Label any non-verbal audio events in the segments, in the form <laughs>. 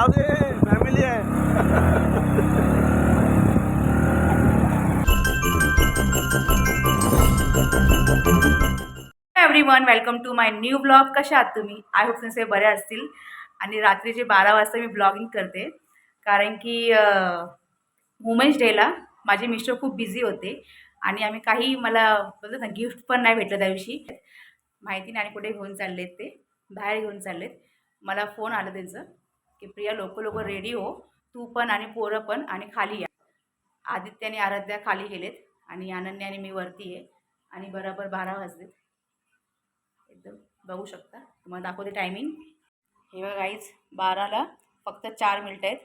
जाऊ दे फॅमिली आहे. Everyone welcome to my new blog कशा आहात तुम्ही? आय होप तुमचे बरे असतील. आणि रात्रीचे बारा वाजता मी ब्लॉगिंग करते कारण की वुमेन्स डेला माझे मिस्टर खूप बिझी होते. आणि आम्ही काही मला बोलतो ना गिफ्ट पण नाही भेटलं त्या दिवशी माहिती नाही आणि कुठे घेऊन चाललेत ते बाहेर घेऊन चाललेत. मला फोन आला त्यांचं. की प्रिया लोक लोक रेडी हो. तू पण आणि पोरं पण आणि खाली या. आदित्य आणि आराध्या खाली गेलेत आणि अनन्या आणि मी वरती आहे. आणि बरोबर बारा वाजलेत एकदम बघू शकता. तुम्हाला दाखवते टायमिंग हे बघा गाईज बाराला फक्त चार मिनटं आहेत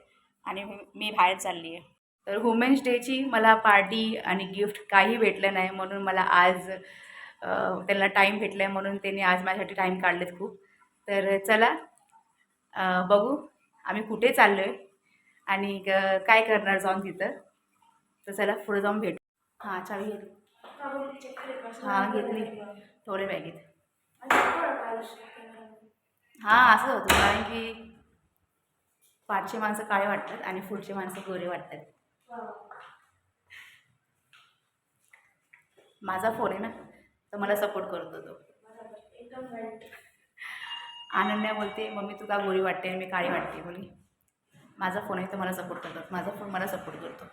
आणि मी बाहेर चालली आहे. तर वुमेन्स डेची मला पार्टी आणि गिफ्ट काही भेटलं नाही म्हणून मला आज त्यांना टाईम भेटला आहे म्हणून त्यांनी आज माझ्यासाठी टाईम काढलेत खूप. तर चला बघू. आम्ही कुठे चाललो आहे आणि क- काय करणार जाऊन तिथं? तर चला पुढे जाऊन भेटू. हां चावी घेतली हां घेतली. थोडे बॅगेत हां असं होतं. कारण की पाठचे माणसं काळे वाटतात आणि पुढचे माणसं गोरे वाटतात. माझा फोन आहे ना तर मला सपोर्ट करतो तो. अनन्या बोलते मम्मी तू का गोरी वाटते आणि मी काळी वाटते बोली माझा फोन आहे तर मला सपोर्ट करतात. माझा फोन मला सपोर्ट करतो.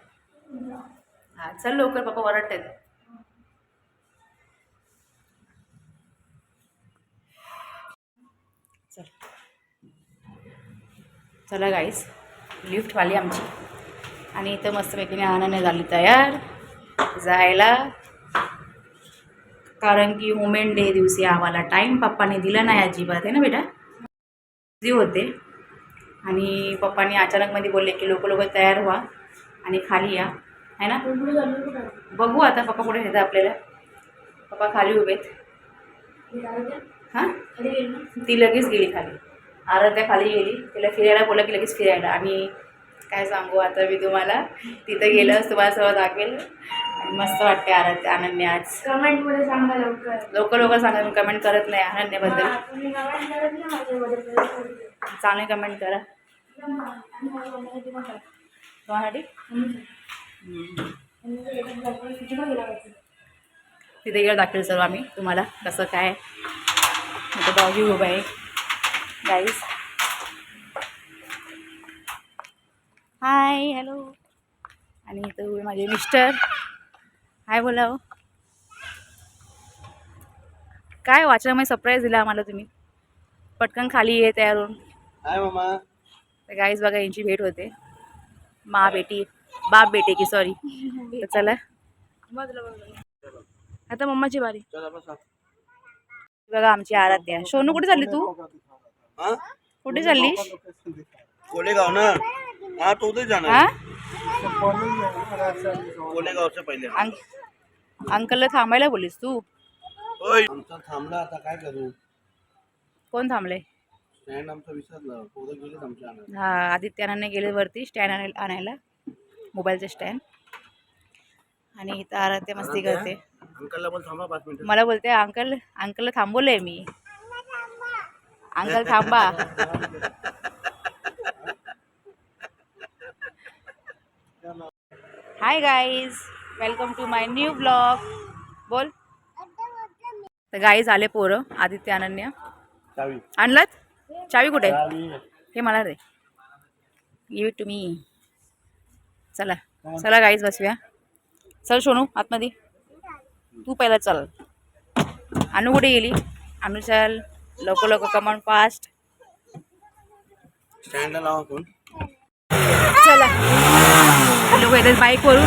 हां चल लवकर पप्पा ओरडतात चल. चला गाईस लिफ्टवाली आमची. आणि इथं मस्तपैकीने आनंद झाली तयार. जायला कारण की वुमेन डे दिवशी आम्हाला टाईम पप्पाने दिला नाही अजिबात आहे ना बेटा? बिझी होते. आणि पप्पाने अचानकमध्ये बोलले की लोक लोक तयार व्हा आणि खाली या. आहे ना? बघू आता पप्पा कुठे येतात आपल्याला. पप्पा खाली उभेत हां? ती लगेच गेली खाली. आराध्या खाली गेली. तिला फिरायला बोललं की लगेच फिरायला. आणि काय सांगू आता मी तुम्हाला? तिथं गेलं तुम्हाला सगळं दाखवेल. आणि मस्त वाटते आराध्या अनन्या आज. सांगा लवकर. लोक लोक सांगा मी कमेंट करत नाही अनन्याबद्दल तुम्ही कमेंट करत ना माझ्याबद्दल चांगले कमेंट करा. तिथे गेलं दाखवेल सर्व आम्ही तुम्हाला कसं काय. इथं डॉगी उभं आहे. गाईस हाय हॅलो आणि इथं माझे मिस्टर. हाय बोला हो. काय वाचनामध्ये सरप्राईज दिला आम्हाला तुम्ही? पटकन खाली ये तयार होऊन हाय मामा. तर गाईस बघा यांची भेट होते. मा बेटी बाप बेटे की सॉरी तर चला. आता मम्माची बारी. बघा आमची आराध्या. सोनू कुठे चालली तू? हा? कुठे चाललीस? कोलेगाव ना? हा तो उधर पहिले? अंक अंकलला थांबायला बोलीस तू. होय. आमचा थांबला आता काय करू? कोण थांबले स्टँड आमचा विसरलं. पोरं गेलेच आमच्या आणायला. हा आदित्यानाने गेले वरती स्टँड आणायला आणायला. मोबाईलचं स्टँड. आणि इथं आराध्या मस्ती करते. अंकलला बोल थांबा पाच मिनिटं. मला बोलते अंकल अंकलला थांबवलंय मी. अंकल थांबा. <laughs> Hi guys welcome to my new blog बोल. तर गाईज आले पोरं आदित्य अनन्या. आणलात? चावी कुठे? हे मला दे. गिव इट टू मी चला. चला गाईज बसूया. चल सोनू आतमध्ये. तू पहिला चल. अनु कुठे गेली? अनु चल. लवकर लवकर कमान फास्ट चला. लोक येतात बाईकवरून.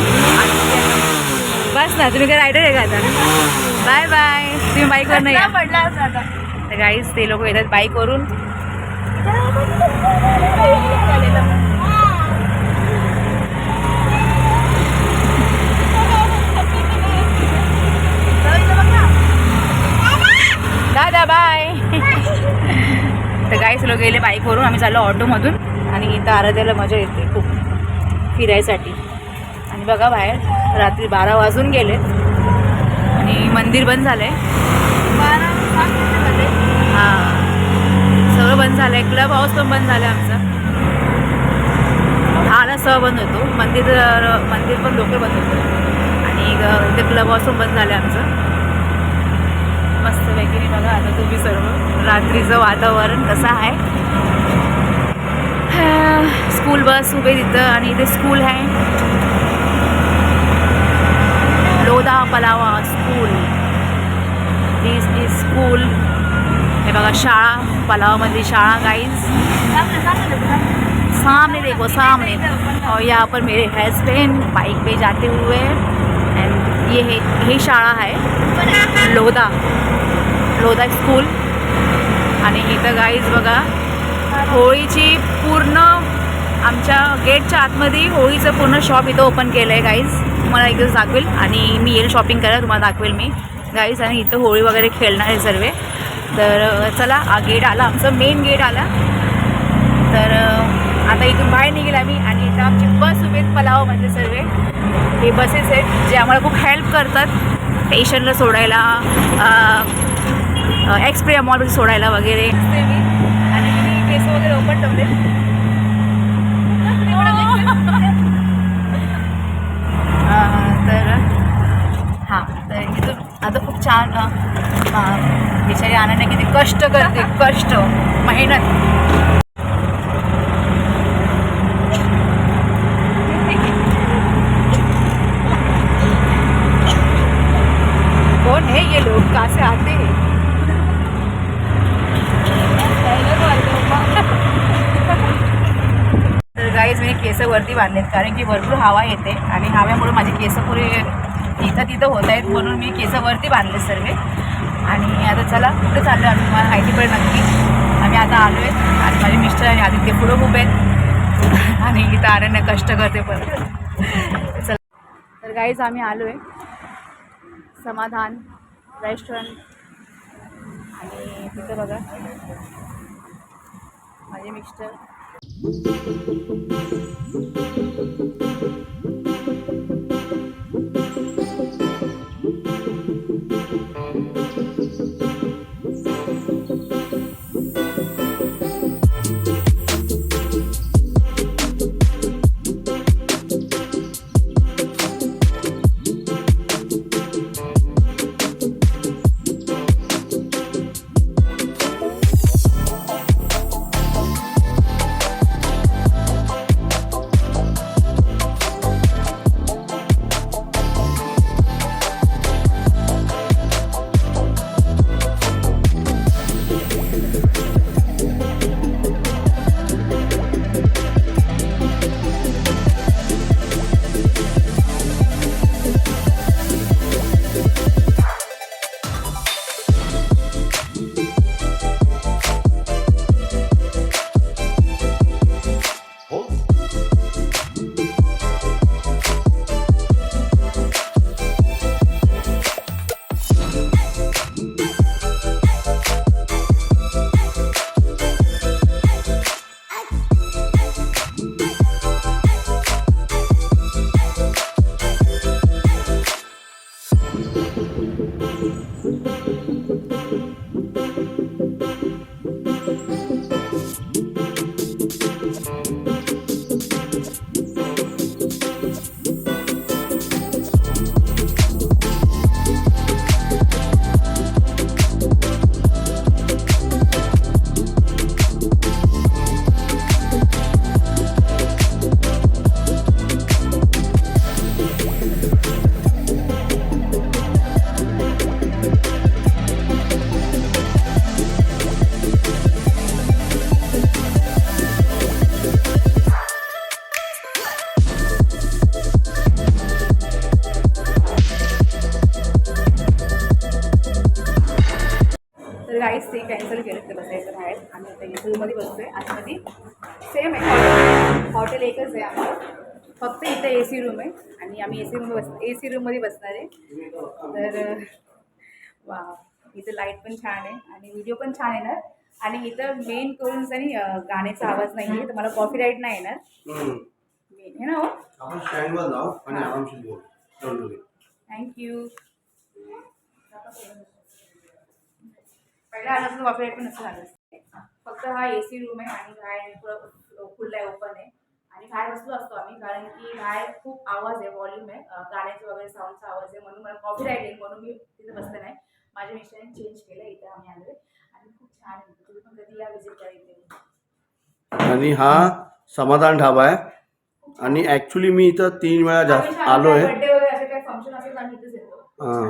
बस ना तुम्ही काय रायडर आहे का आता? Bye bye. तुम्ही बाईकवर नाही तर गाईज ते लोक येतात बाईकवरून. दादा बाय. तर गाईस लोक गेले बाईकवरून. आम्ही चाललो ऑटोमधून. आणि इथं आराध्याला मजा येते खूप. फिरायसाठी. बघा बाहेर. रात्री बारा वाजून गेले. आणि मंदिर बंद झालं आहे बारा हां. सगळं बंद झालं आहे क्लब हाऊस पण बंद झालं आहे आमचं सहाला सह बंद होतो. मंदिर मंदिर पण लोक बंद होतो. आणि ग- इथे क्लब पण बंद झालं आमचं. मस्त वगैरे बघा आता तुम्ही सर्व. रात्रीचं वातावरण कसं आहे? स्कूल बस उभे तिथं आणि इथे स्कूल आहे. Lodha Palava school this is school हे बघा शाळा पलावामधली शाळा गाईज सामने देखो सामने और यहाँ पर मेरे हस्बैंड बाइक पे जाते हुए एंड ये है ही शाळा आहे लोधा लोधा स्कूल आणि इथं गाईज बघा होळीची पूर्ण आमच्या गेटच्या आतमध्ये होळीचं पूर्ण शॉप इथं ओपन केलं आहे गाईज तुम्हाला एक दिवस दाखवेल आणि मी येईल शॉपिंग करायला तुम्हाला दाखवेल मी. गाईज आणि इथं होळी वगैरे खेळणार आहे सर्व. तर चला हा गेट आला आमचं मेन गेट आला. तर आता इथून बाहेर निघेल आम्ही आणि इथं आमची बस उभे पलाव म्हणजे सर्व. हे बसेस आहेत जे आम्हाला खूप हेल्प करतात. पेशंटला सोडायला एक्सप्रे अमॉल सोडायला वगैरे. मी आणि मी केस वगैरे ओपन ठेवले अं, तर हां तर इथून आता खूप छान अं, अं, बिचारी आनंद किती कष्ट करते कष्ट. मेहनत. कौन है ये लोग कहाँ से आते हैं तर गाईज मी केस वरती बांधलेत कारण की भरपूर हवा येते आणि हव्यामुळे माझे केस पुरे इथं तिथं होत आहेत म्हणून मी केस वरती बांधले सर्व. आणि आता चला कुठे चाललो आम्ही. तुम्हाला माहिती पडेल नक्की. आम्ही आता आलो आहेत आणि माझे मिस्टर आणि आदित्य पुढं उभे आहेत. आणि इथं आरण्य कष्ट करते पण. चला. तर गाईज आम्ही आलो आहे समाधान रेस्टॉरंट आणि तिथं बघा. माझे मिस्टर. बाहेर. आम्ही आता एसी रूममध्ये बसतो आहे आतमध्ये सेम आहे. हॉटेल एकच आहे आम्हाला. फक्त इथं ए सी रूम आहे. आणि आम्ही ए सी रूम बस ए सी रूममध्ये बसणार आहे. तर वा इथं लाइट पण छान आहे. आणि व्हिडिओ पण छान येणार. आणि इथं मेन करून अं, गाण्याचा आवाज नाही आहे तर मला कॉपी राईट नाही येणार. मेन आहे ना हो आपण स्टँडवर जाऊ आणि आरामशीर बोल. Don't worry. थँक्यू पहिला आलं तर कॉपी राईट पण नसतं झालं फक्त हा ए सी रूम आहे आणि बाहेर थोडं खुल्ला आहे ओपन आहे. आणि बाहेर बसलो असतो आम्ही कारण की बाहेर खूप आवाज आहे व्हॉल्यूम आहे. गाण्याचा वगैरे साऊंडचा आवाज आहे म्हणून मला कॉपी राईट येईल म्हणून मी तिथे बसले नाही. माझ्या मिस्टरांनी चेंज केलं इथे आम्ही आलोय. आणि खूप छान आहे. तुम्ही पण कधी या विजिट करा इथे? आणि हा समाधान ढाबा आहे. आणि ऍक्च्युली मी इथं तीन वेळा जास्त आलोय. बर्थडे वगैरे असे काही फंक्शन असेल तर आम्ही इथेच येतो. हा.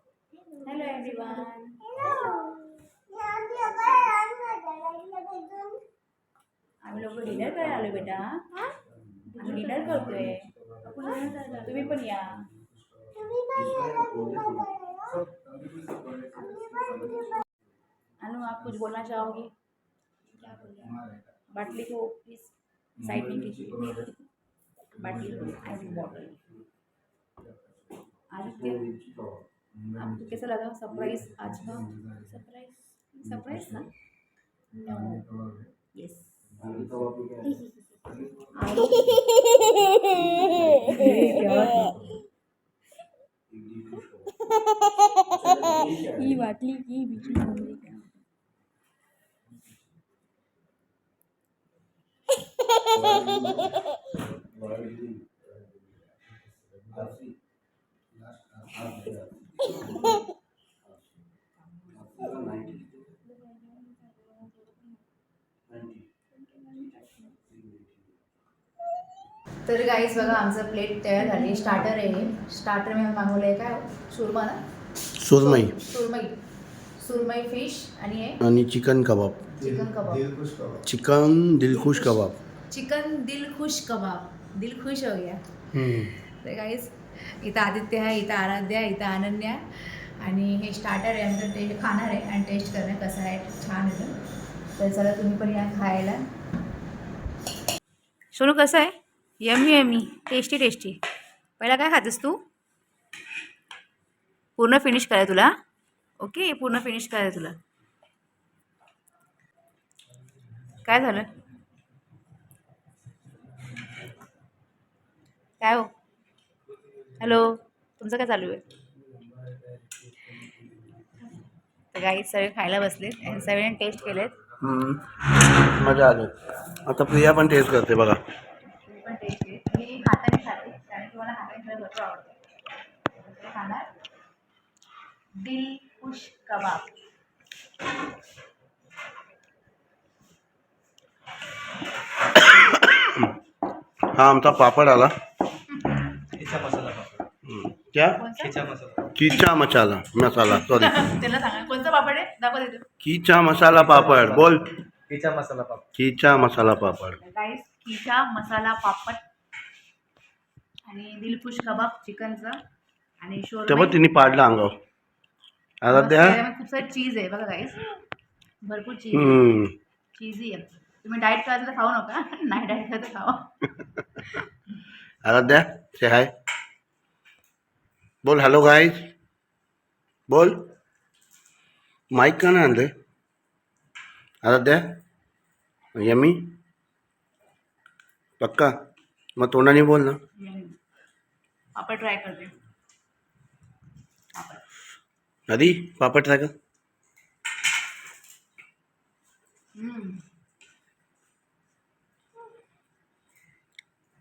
हॅलो एव्हरीवन आम्ही लोक डिनर करायला आलो बेटा। आम्ही डिनर करतोय तुम्ही पण या अनु, आप कुछ बोलना चाहोगे? क्या बाटली को प्लीज़ साइड में कीजिए। बाटली आई विल बॉटल आदित्य आपको कैसा लगा? सरप्राइज़ आज का सरप्राइज़ सरप्राइज़ ना? यस ही बाटली की बीच में <laughs> गाईज बघा आमचं प्लेट तयार झाली. स्टार्टर आहे. स्टार्टर मी मागवलं आहे काय? सुरमा ना? सुरमई. सुरमई. सुरमई फिश आणि हे आणि चिकन कबाब. चिकन कबाब. दिल खुश कबाब. Chicken Dilkhush kebab. चिकन दिल खुश कबाब. दिल खुश हो गया. हम्म. तर गाईज इथं आदित्य आहे इथं आराध्या आहे इथं अनन्या आणि हे स्टार्टर आहे. आमचं टेस्ट खाणार आहे आणि टेस्ट करणं कसं आहे? छान आहे. तर चला तुम्ही पण या खायला. सोनू कसं आहे? यमी यमी टेस्टी टेस्टी पहिला काय खातेस तू? पूर्ण फिनिश कराय तुला? ओके पूर्ण फिनिश कराय तुला. काय झालं? काय हो? हॅलो तुमचं काय चालू आहे? तर काही सगळे खायला बसलेत आणि सगळ्यांनी टेस्ट केलेत. मजा आली. आता प्रिया पण टेस्ट करते बघा. पण टेस्ट केले मी हाताने खाते कारण की मला हाताने खायला भरपूर आवडतं. तर खाणार दिल खुश कबाब. हा आमचा पापड आला. क्या? किचा मसाला. मसाला. सॉरी <laughs> त्याला सांगा. कोणता पापड आहे? दाखवा देतो किचा मसाला पापड. बोल. खिचा मसाला पापड़. किचा मसाला पापड. गाईस किचा मसाला पापड आणि दिलखुश कबाब चिकनचं आणि तेव्हा शोरमा तिने पाडला अंगावर. आराध्या खूप सारी चीज़ आहे बघा गाईस भरपूर चीज़ आहे. हम्म. चीजी आहे. तुम्ही डाएट करायचं तर खाऊ नका. नाही डाएट करायचं तर खावा. आराध्या से हाय बोल हॅलो गाईज बोल. माईक का नाही आणले आराध्या यमी पक्का? मग तोंडाने बोल ना. पापड ट्राय करते. आधी पापड ट्राय कर.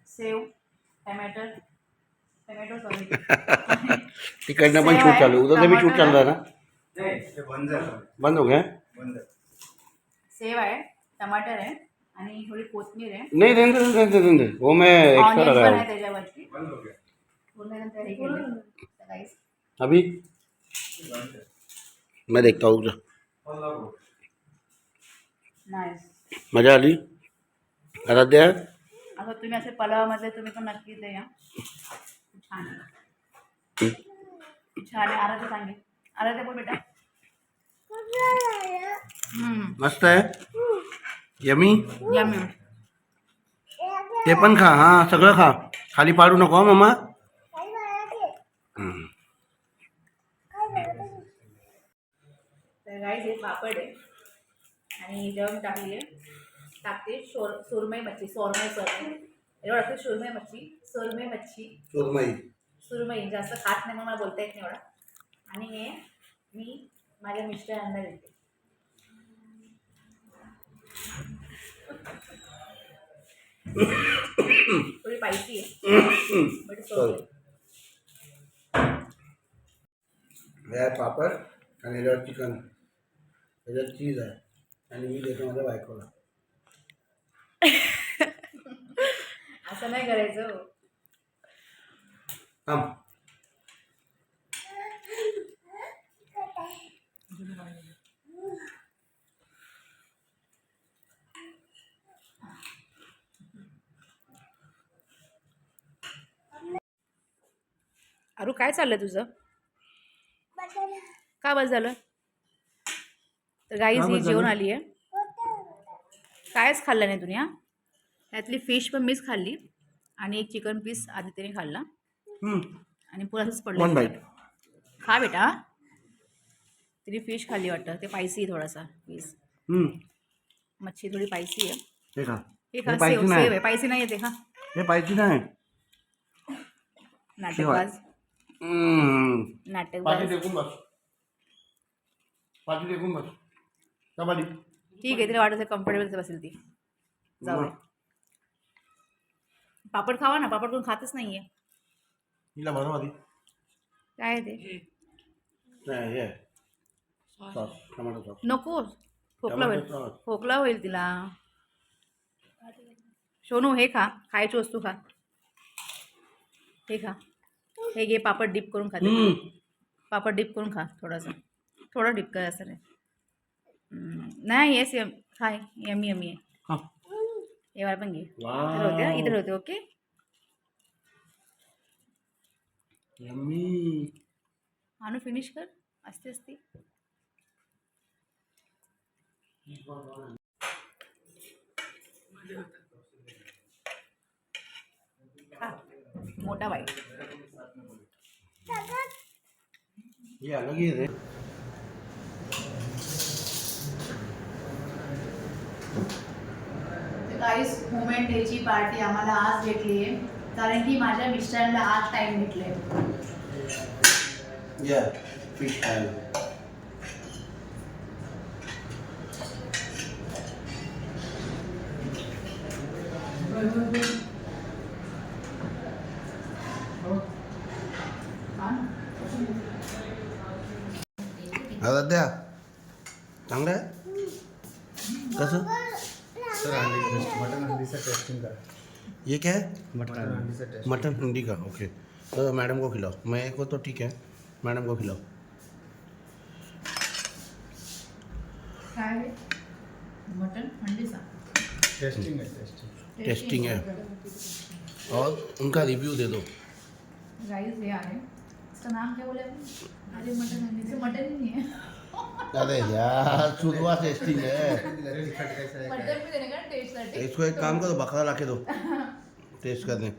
सेव टमॅटो टमॅटो सॉरी <laughs> तिकडनं पण शूट चालू. उद्या भी शूट टमाटर चालू ना. बंद है बंद हो गया? बंद. सेव आहे टमाटर आहे. आणि थोडी कोथिंबीर आहे नहीं दे दे दे वो मैं एक्स्ट्रा पण आहे हूँ। त्याच्यावरती हो हे केलं तर guys, अभी? मैं देखता हूँ हो nice. मज़ा आली आराध्या? आता तुम्ही असे पलावामधले तुम्ही पण नक्की ते या खूप छान आहे खूप छान आहे आराध्या सांगेल आराध्या बोल बेटा। हम्म. मस्त आहे यमी? यम्मी ते पण खा हा सगळं खा. खाली पाडू नको हं, मामा. तर हे पापड आहे. आणि जेव्हा मी टाकली आहे टाकते शोर सुरमई मच्छी सोरमई सोरमई एवढं टाकते सुरमई मच्छी सुरमई मच्छी. सुरमई. सुरमई जास्त खात नाही म्हणून मला बोलता येत नाही एवढा. आणि हे मी माझ्या मिस्टरांना देते. थोडी <coughs> पापड आणि ह्याच्यावर चिकन. त्याच्यात चीज आहे. आणि मी देतो माझ्या बायकोला. <laughs> असं नाही करायचं हो. थांब. अरू काय चाललं तुझं? का बस झालं तर गाईज ही जेवण? आली आहे कायच खाल्लं नाही तुम्ही हा? त्यातली फिश पण मीच खाल्ली आणि एक चिकन पीस आदित्यने खाल्ला. हम्म. आणि वन पडलं खा बेटा. तिने फिश खाल्ली वाटतं. ते पायसी आहे थोडासा पीस हम्म. मच्छी थोडी पायसी आहे. हे खा. खा पायसी सेव नाही. सेव आहे. पायसी नाही येते खा हे पाहिजे नाही. नाटकबाज. हम्म. पाठी नाटकबाज टेकून बस. पाठी टेकून बस. कबाडी ठीक आहे तिला वाटत कम्फर्टेबल बसेल ती. जाऊ दे. पापड खावा ना पापड कोण खातच नाहीये. हिला बरं आधी. काय आहे ते? नाही हे. सॉस टमाटो सॉस नको. खोकला होईल. सॉस खोकला होईल तिला. सोनू हे खा. खायची वस्तू खा. हे खा. हे घे पापड डिप करून खाते हम्म. पापड डिप करून खा थोडासा. थोडा डिप कर असं नाही येस यम खाय यमी यमी आहे. हा. वाला पण घे. इधर होते इधर होते ओके यम्मी आणू फिनिश कर. असते असते. खा. मोठा बाईट ये अलग ही रे गाईस मुमेंट डेची पार्टी आम्हाला आज भेटली आहे. कारण की माझ्या मिस्टरांना आज टाईम भेटले या फ़िश खायला आराध्या चांगलं आहे कसं? सर हंडी मटन टेस्टिंग करा। ये क्या है? मटन टेस्ट मटन हंडी का ओके। तो मैडम को खिलाओ। मैं को तो ठीक है। मैडम को खिलाओ। मटन टेस्टिंग है टेस्टिंग। टेस्टिंग है। और उनका रिव्यू दे दो। गाइस ये आ रहे हैं। इसका नाम क्या बोले अरे मटन मटन ही नहीं है। अरे यार टेस्टिंग है। मटन भी देने का टेस्ट साठी इसको एक काम करो बकरा ला के दो टेस्ट कर दें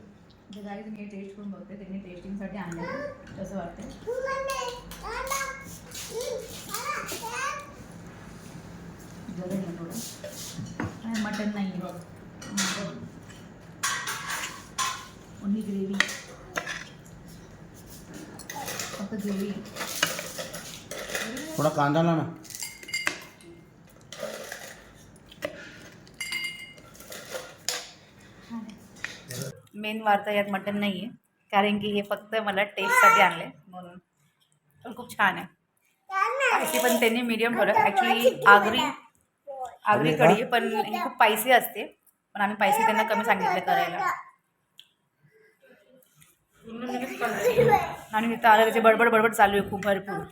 मी टेस्ट करून बघते त्यांनी टेस्टिंगसाठी आणलं कसं वाटतं जलेल ना थोडं। आणि मटन नाही ग्रेव्ही थोड़ा कांदा लाना मेन वार्ता यात मटन नाही आहे कारण की हे फक्त मला टेस्टसाठी आणले म्हणून. पण खूप छान आहे. स्पायसी पण त्यांनी मीडियम ठेवलं. ॲक्च्युली आगरी आगरी कढी आहे, पण ही खूप पायसी असते. पण आम्ही पायसी त्यांना कमी सांगितलं करायला. आणि मी तर आलं त्याची बडबड बडबड चालू आहे खूप भरपूर.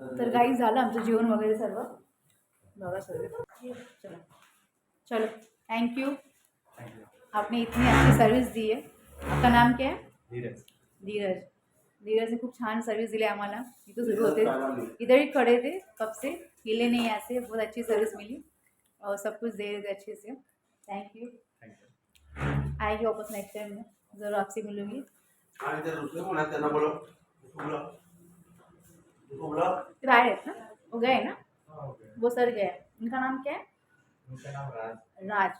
तर काही झालं आमचं जेवण वगैरे सर्व. बघा सर्व चला. चलो. थैंक यू आपने इतनी अच्छी सर्विस दी है। आपका नाम क्या है? धीरज। धीरज। धीरज ने खूप छान सर्विस दिली आम्हाला। इथं सुरू होते इधर ही खड़े थे कब से? हिले नहीं यहाँ से बहुत अच्छी सर्विस मिली। और सब कुछ दे रहे थे अच्छे से। थैंक यू आएगी वापस नेक्स्ट टाइम में ज़रूर आपसे मिलूँगी। ते. ते बाहर आहेत ना? वो गए ना? वो सर गए उनका नाम क्या है? राज.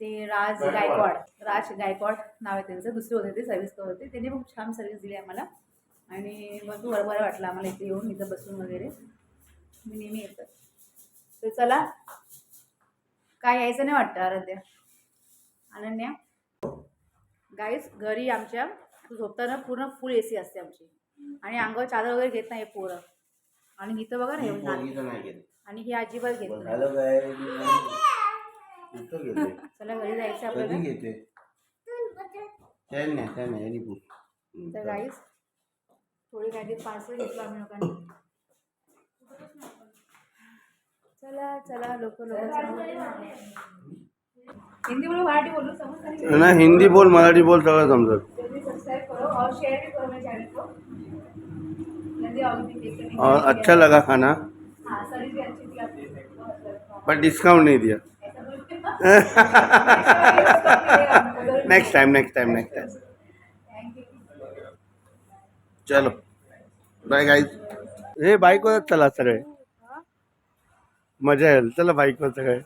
ते राज गायकवाड. राज गायकवाड नाव आहे त्यांचं. दुसरे होते ते सर्व्हिस करत होते. त्यांनी खूप छान सर्व्हिस दिली आम्हाला. आणि भरपूर बरं बरं वाटलं आम्हाला इथे येऊन इथं बसून वगैरे. मी नेहमी येतं. तर चला. काय यायचं नाही वाटतं आराध्या. अनन्या. गाईस घरी आमच्या झोपताना पूर्ण फुल ए सी असते आमची. आणि अंगावर चादर वगैरे घेत नाही हे पोरं. आणि इथं बघा ना. आणि ही अजिबात घेत नाही. बघायला काय चला घरी जायचं कधी आपल्याला घेते त्याने नाही त्याने यांनी पूछ. तर गाईस थोडी काहीतरी पार्सल घेतलं आम्ही लोकांनी चला चला लोक लोक हिंदी बोलो मराठी बोलो समझ नहीं ना हिंदी बोल मराठी बोल सगळं समजत जल्दी सब्सक्राइब करो और शेयर भी करो मेरे चैनल को। जल्दी आओ भी देख के और अच्छा लगा खाना। हाँ सर्विस भी अच्छी थी आपकी। बहुत अच्छा। पर डिस्काउंट नहीं दिया। Next time next time next time चलो. बाय गाईज हे बाईकवरच चला सगळे. मजा येईल. चला बाईकवर सगळे.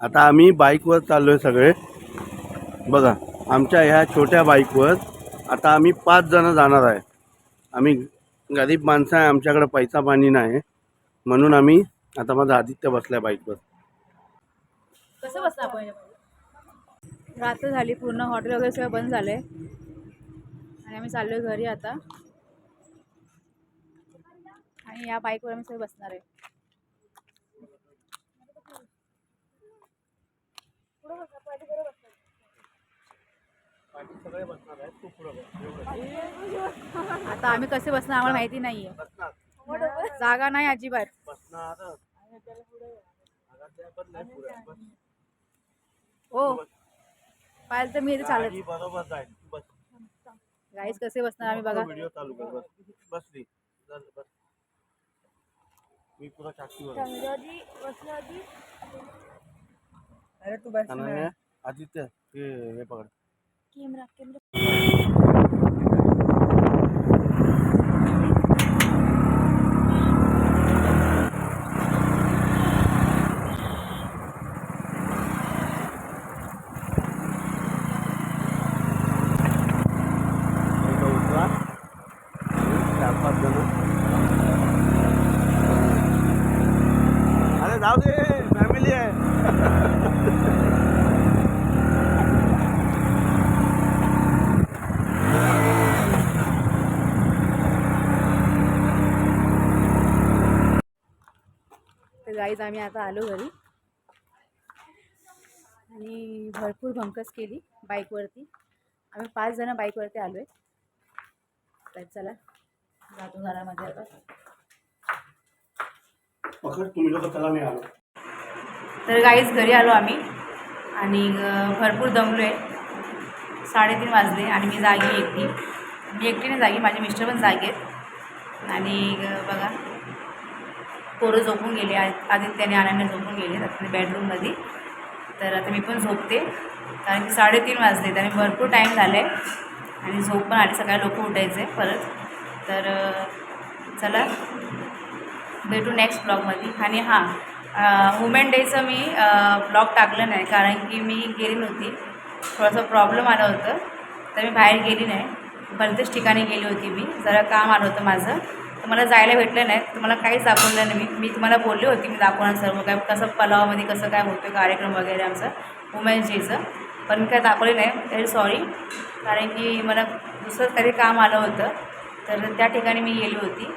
आता आम्ही बाईकवर चाललोय सगळे. बघा आमच्या ह्या छोट्या बाईकवर आता आम्ही पाच जण जाणार आहे. आम्ही गरीब माणसं आहे आमच्याकडे पैसा पाणी नाही. म्हणून आम्ही आता माझा आदित्य बसलाय बाईकवर. कसं बसतं आपण? रात्र झाली पूर्ण हॉटेल वगैरे सगळं बंद झालंय. आणि आम्ही चाललोय घरी आता. आणि या बाईकवर आम्ही सगळे बसणार आहे. आता आम्ही कसे बसणार आम्हाला माहिती नाहीये. जागा नाही अजिबात. हो. पाहिलं तर मी इथे चालत. बरोबर गाईस कसे बसणार आम्ही बघा. व्हिडिओ चालू कर बस. बसली चल बस. मी पुरा चाकीवर आहे. संग्राजी वसनाजी. अरे तू बस आदित्य हे हे पकड. कॅमेरा कॅमेरा इथं उतरा चार पाच जण अरे जाऊ दे फॅमिली आहे तर गाईज आम्ही आता आलो घरी. आणि भरपूर भंकस केली बाईकवरती. आम्ही पाच जण बाईकवरती आलो आहे तर चला जातो घरामध्ये आता. तर गाईज घरी आलो आम्ही. आणि भरपूर दमलो आहे साडेतीन वाजले आणि मी जागी एकटी. मी एकटीने जागी माझे मिस्टर पण जागे आहेत आणि बघा. पोरं झोपून गेले आ- आदित्याने आनंद झोपून गेले आता बेडरूममध्ये तर आता मी पण झोपते. कारण की साडेतीन वाजले आणि भरपूर टाईम झाला. आहे आणि झोप पण आली. सकाळी लोक उठायचे आहे परत. तर चला. भेटू नेक्स्ट ब्लॉगमध्ये आणि हां वुमेन डेचं मी ब्लॉग टाकलं नाही. कारण की मी गेली नव्हती. थोडंसं प्रॉब्लेम आलं होतं. तर मी बाहेर गेली नाही. बरेच ठिकाणी गेली होती मी. जरा काम आलं होतं माझं. तर मला जायला भेटलं नाही तुम्हाला काहीच दाखवलं नाही. मी मी तुम्हाला बोलली होती मी दाखवणार सर्व काय कसं पलावामध्ये कसं काय होतं कार्यक्रम वगैरे आमचं वुमेन्स डेचं पण मी काय दाखवले नाही व्हेरी सॉरी कारण की मला दुसरं काही काम आलं होतं तर त्या ठिकाणी मी गेली होती.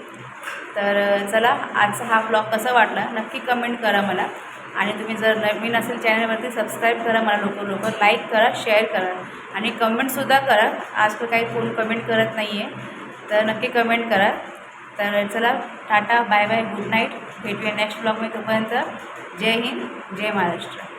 तर चला आजचा हा ब्लॉग कसा वाटला नक्की कमेंट करा मला. आणि तुम्ही जर नवीन असेल चॅनलवरती सबस्क्राईब करा मला लवकर लवकर लाईक करा शेअर करा. आणि कमेंटसुद्धा करा. आजकाल काही कोण कमेंट करत नाही आहे तर नक्की कमेंट करा. तर चला tata bye bye good night. भेटूया नेक्स्ट ब्लॉगमध्ये तोपर्यंत. जय हिंद जय महाराष्ट्र.